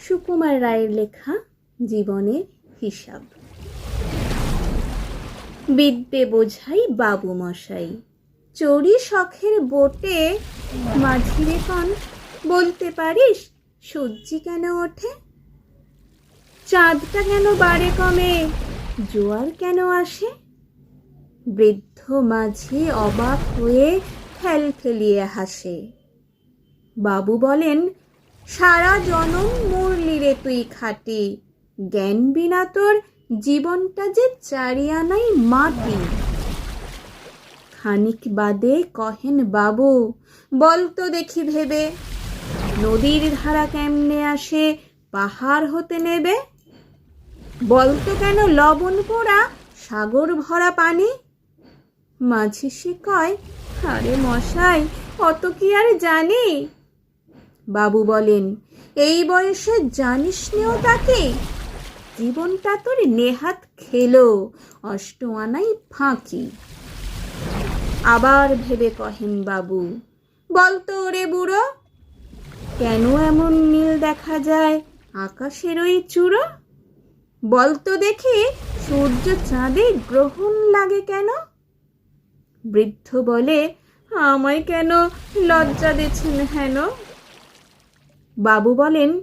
সুকুমার রায়ের লেখা, জীবনের হিসাব। বিদ্যে বোঝাই বাবু মশাই চড়ি শখের বোটে। মাঝিরে কন, বলতে পারিস সূর্যি কেন ওঠে? চাঁদটা কেন বাড়ে কমে, জোয়ার কেন আসে? বৃদ্ধ মাঝি অবাক হয়ে ফেল ফেলিয়ে হাসে। বাবু বলেন সারা জনম মরলি রে তুই খাটি। জ্ঞান বিনা তোর জীবনটা যে চারিয়ানাই মাটি। খানিক বাদে কহেন বাবু, বল তো দেখি ভেবে, নদীর ধারা কেমনে আসে, পাহাড় হতে নেবে? বলতো কেন লবণ পোড়া, সাগর ভরা পানি? মাঝি সে কয়, আরে মশাই, অত কি আর জানি? বাবু বলেন, এই বয়সে জানিস নেও তাকে? জীবনটা তোর নেহাত খেলো আনাই ফাঁকি। আবার ভেবে কহেন বাবু বলতো ওরে বুড়ো, কেন এমন নীল দেখা যায় আকাশের ওই চূড়ো? বলতো দেখি, সূর্য চাঁদে গ্রহণ লাগে কেন? বৃদ্ধ বলে, আমায় কেন লজ্জা দিচ্ছেন হেন? বাবু বলেন,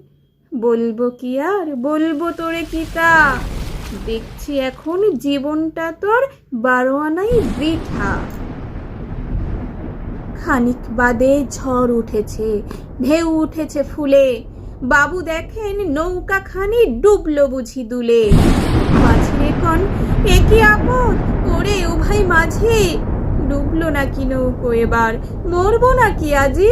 বলব কি আর? বলব তোরে কি তা? দেখছি এখন জীবনটা তোর বারো আনাই বৃথা। খানিক বাদে ঝড় উঠেছে, ঢেউ উঠেছে ফুলে। বাবু দেখেন নৌকা খানি ডুবলো বুঝি দুলে। মাঝিরে কন এ কি আপদ? ওরে ও ভাই মাঝি, ডুবলো নাকি নৌকো এবার? মরবো নাকি আজি?